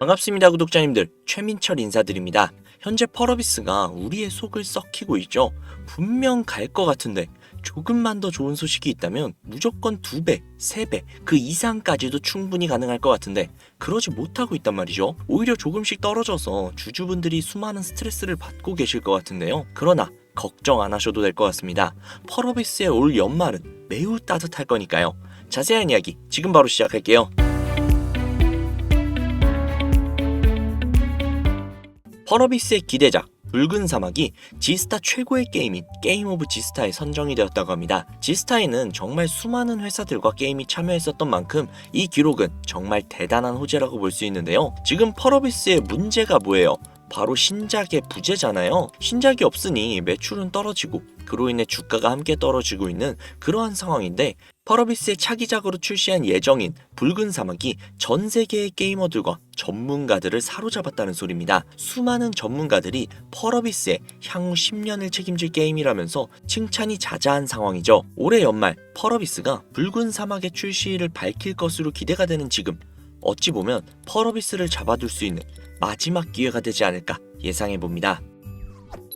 반갑습니다 구독자님들 최민철 인사드립니다 현재 펄어비스가 우리의 속을 썩히고 있죠 분명 갈 것 같은데 조금만 더 좋은 소식이 있다면 무조건 두 배, 세 배, 그 이상까지도 충분히 가능할 것 같은데 그러지 못하고 있단 말이죠. 오히려 조금씩 떨어져서 주주분들이 수많은 스트레스를 받고 계실 것 같은데요. 그러나 걱정 안 하셔도 될 것 같습니다. 펄어비스의 올 연말은 매우 따뜻할 거니까요. 자세한 이야기 지금 바로 시작할게요. 펄어비스의 기대작 붉은 사막이 지스타 최고의 게임인 게임 오브 지스타에 선정이 되었다고 합니다. 지스타에는 정말 수많은 회사들과 게임이 참여했었던 만큼 이 기록은 정말 대단한 호재라고 볼 수 있는데요. 지금 펄어비스의 문제가 뭐예요? 바로 신작의 부재잖아요. 신작이 없으니 매출은 떨어지고 그로 인해 주가가 함께 떨어지고 있는 그러한 상황인데 펄어비스의 차기작으로 출시한 예정인 붉은 사막이 전 세계의 게이머들과 전문가들을 사로잡았다는 소리입니다. 수많은 전문가들이 펄어비스의 향후 10년을 책임질 게임이라면서 칭찬이 자자한 상황이죠. 올해 연말 펄어비스가 붉은 사막의 출시를 밝힐 것으로 기대가 되는 지금 어찌 보면 펄어비스를 잡아둘 수 있는 마지막 기회가 되지 않을까 예상해 봅니다.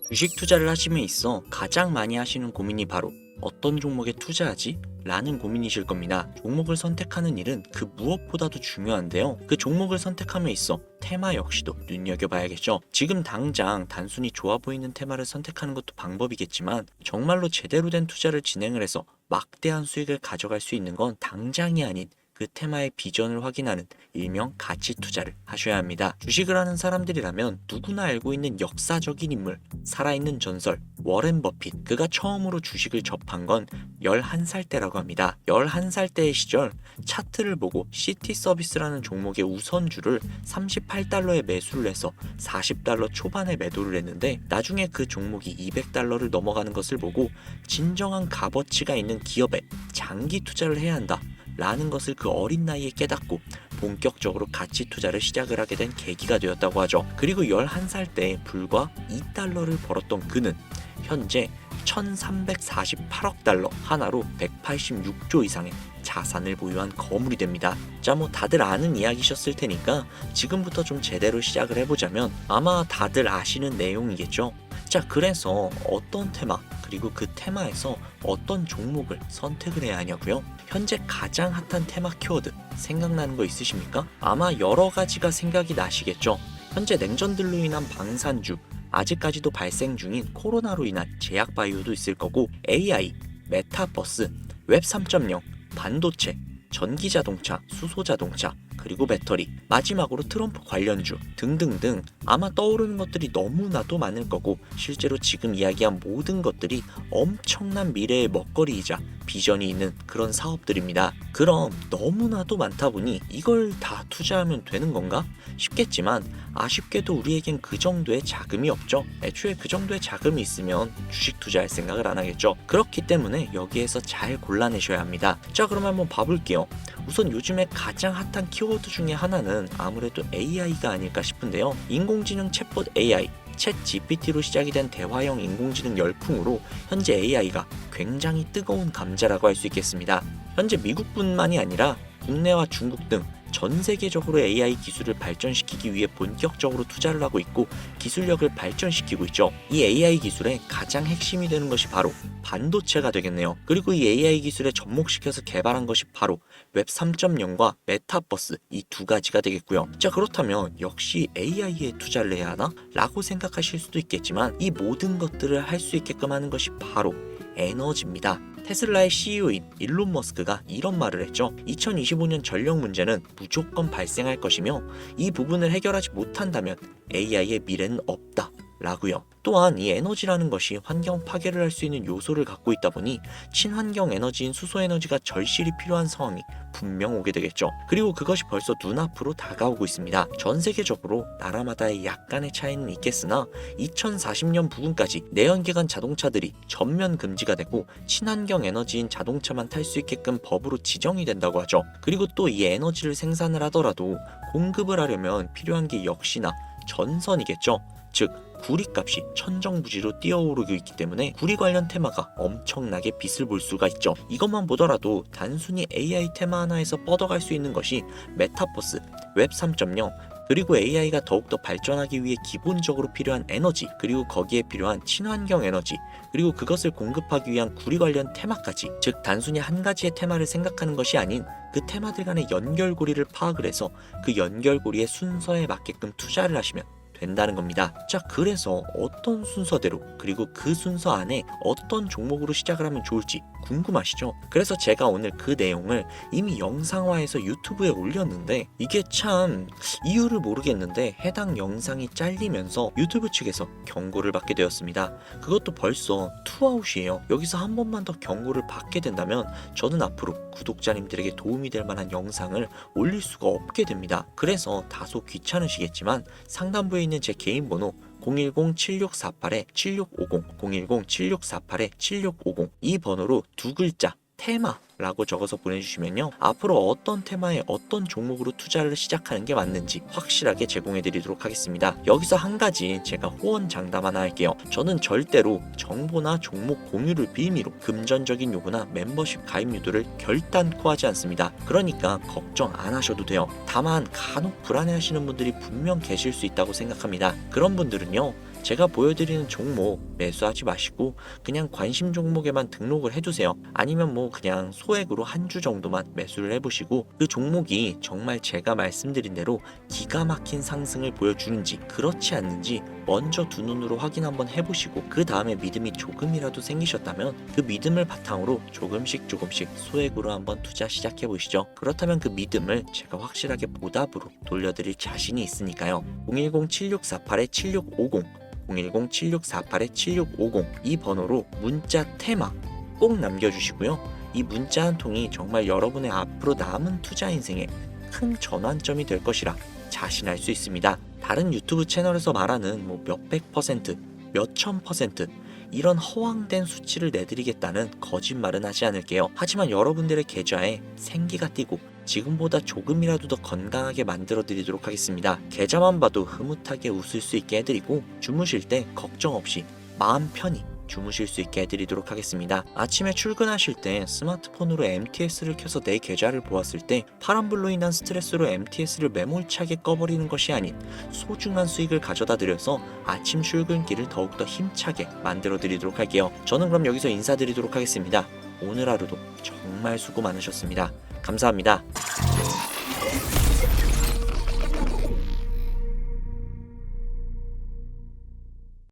주식 투자를 하심에 있어 가장 많이 하시는 고민이 바로 어떤 종목에 투자하지? 라는 고민이실 겁니다. 종목을 선택하는 일은 그 무엇보다도 중요한데요. 그 종목을 선택함에 있어 테마 역시도 눈여겨봐야겠죠. 지금 당장 단순히 좋아 보이는 테마를 선택하는 것도 방법이겠지만 정말로 제대로 된 투자를 진행을 해서 막대한 수익을 가져갈 수 있는 건 당장이 아닌 그 테마의 비전을 확인하는 일명 가치 투자를 하셔야 합니다. 주식을 하는 사람들이라면 누구나 알고 있는 역사적인 인물, 살아있는 전설, 워렌 버핏. 그가 처음으로 주식을 접한 건 11살 때라고 합니다. 11살 때의 시절 차트를 보고 시티 서비스라는 종목의 우선주를 38달러에 매수를 해서 40달러 초반에 매도를 했는데 나중에 그 종목이 200달러를 넘어가는 것을 보고 진정한 값어치가 있는 기업에 장기 투자를 해야 한다. 라는 것을 그 어린 나이에 깨닫고 본격적으로 가치 투자를 시작을 하게 된 계기가 되었다고 하죠. 그리고 11살 때 불과 2달러를 벌었던 그는 현재 1348억 달러 하나로 186조 이상의 자산을 보유한 거물이 됩니다. 자, 뭐 다들 아는 이야기셨을 테니까 지금부터 좀 제대로 시작을 해보자면 아마 다들 아시는 내용이겠죠. 자, 그래서 어떤 테마, 그리고 그 테마에서 어떤 종목을 선택을 해야 하냐고요? 현재 가장 핫한 테마 키워드 생각나는 거 있으십니까? 아마 여러 가지가 생각이 나시겠죠. 현재 냉전들로 인한 방산주, 아직까지도 발생 중인 코로나로 인한 제약 바이오도 있을 거고 AI, 메타버스, 웹 3.0, 반도체, 전기 자동차, 수소 자동차, 그리고 배터리, 마지막으로 트럼프 관련주 등등등 아마 떠오르는 것들이 너무나도 많을 거고 실제로 지금 이야기한 모든 것들이 엄청난 미래의 먹거리이자 비전이 있는 그런 사업들입니다. 그럼 너무나도 많다 보니 이걸 다 투자하면 되는 건가? 싶겠지만 아쉽게도 우리에겐 그 정도의 자금이 없죠. 애초에 그 정도의 자금이 있으면 주식 투자할 생각을 안 하겠죠. 그렇기 때문에 여기에서 잘 골라내셔야 합니다. 자, 그럼 한번 봐볼게요. 우선 요즘에 가장 핫한 키워드 중에 하나는 아무래도 AI가 아닐까 싶은데요. 인공지능 챗봇 AI, 챗 GPT로 시작이 된 대화형 인공지능 열풍으로 현재 AI가 굉장히 뜨거운 감자라고 할 수 있겠습니다. 현재 미국뿐만이 아니라 국내와 중국 등 전 세계적으로 AI 기술을 발전시키기 위해 본격적으로 투자를 하고 있고 기술력을 발전시키고 있죠. 이 AI 기술의 가장 핵심이 되는 것이 바로 반도체가 되겠네요. 그리고 이 AI 기술에 접목시켜서 개발한 것이 바로 웹 3.0과 메타버스 이 두 가지가 되겠고요. 자 그렇다면 역시 AI에 투자를 해야 하나? 라고 생각하실 수도 있겠지만 이 모든 것들을 할 수 있게끔 하는 것이 바로 에너지입니다. 테슬라의 CEO인 일론 머스크가 이런 말을 했죠. 2025년 전력 문제는 무조건 발생할 것이며 이 부분을 해결하지 못한다면 AI의 미래는 없다. 라고요. 또한 이 에너지라는 것이 환경 파괴를 할 수 있는 요소를 갖고 있다 보니 친환경 에너지인 수소 에너지가 절실히 필요한 상황이 분명 오게 되겠죠. 그리고 그것이 벌써 눈앞으로 다가오고 있습니다. 전 세계적으로 나라마다의 약간의 차이는 있겠으나 2040년 부근까지 내연기관 자동차들이 전면 금지가 되고 친환경 에너지인 자동차만 탈 수 있게끔 법으로 지정이 된다고 하죠. 그리고 또 이 에너지를 생산을 하더라도 공급을 하려면 필요한 게 역시나 전선이겠죠. 즉 구리 값이 천정부지로 뛰어오르고 있기 때문에 구리 관련 테마가 엄청나게 빛을 볼 수가 있죠. 이것만 보더라도 단순히 AI 테마 하나에서 뻗어갈 수 있는 것이 메타버스, 웹 3.0, 그리고 AI가 더욱더 발전하기 위해 기본적으로 필요한 에너지, 그리고 거기에 필요한 친환경 에너지, 그리고 그것을 공급하기 위한 구리 관련 테마까지, 즉 단순히 한 가지의 테마를 생각하는 것이 아닌 그 테마들 간의 연결고리를 파악을 해서 그 연결고리의 순서에 맞게끔 투자를 하시면 된다는 겁니다. 자, 그래서 어떤 순서대로 그리고 그 순서 안에 어떤 종목으로 시작을 하면 좋을지 궁금하시죠? 그래서 제가 오늘 그 내용을 이미 영상화해서 유튜브에 올렸는데 이게 참 이유를 모르겠는데 해당 영상이 잘리면서 유튜브 측에서 경고를 받게 되었습니다. 그것도 벌써 투아웃이에요. 여기서 한 번만 더 경고를 받게 된다면 저는 앞으로 구독자님들에게 도움이 될 만한 영상을 올릴 수가 없게 됩니다. 그래서 다소 귀찮으시겠지만 상단부에 있는 제 개인 번호 010-7648-7650, 010-7648-7650 이 번호로 두 글자 테마라고 적어서 보내주시면요. 앞으로 어떤 테마에 어떤 종목으로 투자를 시작하는 게 맞는지 확실하게 제공해 드리도록 하겠습니다. 여기서 한 가지 제가 호언 장담 하나 할게요. 저는 절대로 정보나 종목 공유를 빌미로 금전적인 요구나 멤버십 가입 유도를 결단코 하지 않습니다. 그러니까 걱정 안 하셔도 돼요. 다만 간혹 불안해 하시는 분들이 분명 계실 수 있다고 생각합니다. 그런 분들은요. 제가 보여드리는 종목 매수하지 마시고 그냥 관심 종목에만 등록을 해두세요. 아니면 뭐 그냥 소액으로 한 주 정도만 매수를 해보시고 그 종목이 정말 제가 말씀드린 대로 기가 막힌 상승을 보여주는지 그렇지 않는지 먼저 두 눈으로 확인 한번 해보시고 그 다음에 믿음이 조금이라도 생기셨다면 그 믿음을 바탕으로 조금씩 조금씩 소액으로 한번 투자 시작해 보시죠. 그렇다면 그 믿음을 제가 확실하게 보답으로 돌려드릴 자신이 있으니까요. 010-7648-7650 010-7648-7650 이 번호로 문자 테마 꼭 남겨주시고요. 이 문자 한 통이 정말 여러분의 앞으로 남은 투자 인생에 큰 전환점이 될 것이라 자신할 수 있습니다. 다른 유튜브 채널에서 말하는 뭐 몇백 퍼센트, 몇천 퍼센트 이런 허황된 수치를 내드리겠다는 거짓말은 하지 않을게요. 하지만 여러분들의 계좌에 생기가 띄고 지금보다 조금이라도 더 건강하게 만들어 드리도록 하겠습니다. 계좌만 봐도 흐뭇하게 웃을 수 있게 해드리고 주무실 때 걱정 없이 마음 편히 주무실 수 있게 해드리도록 하겠습니다. 아침에 출근하실 때 스마트폰으로 MTS를 켜서 내 계좌를 보았을 때 파란불로 인한 스트레스로 MTS를 매몰차게 꺼버리는 것이 아닌 소중한 수익을 가져다 드려서 아침 출근길을 더욱더 힘차게 만들어 드리도록 할게요. 저는 그럼 여기서 인사드리도록 하겠습니다. 오늘 하루도 정말 수고 많으셨습니다. 감사합니다.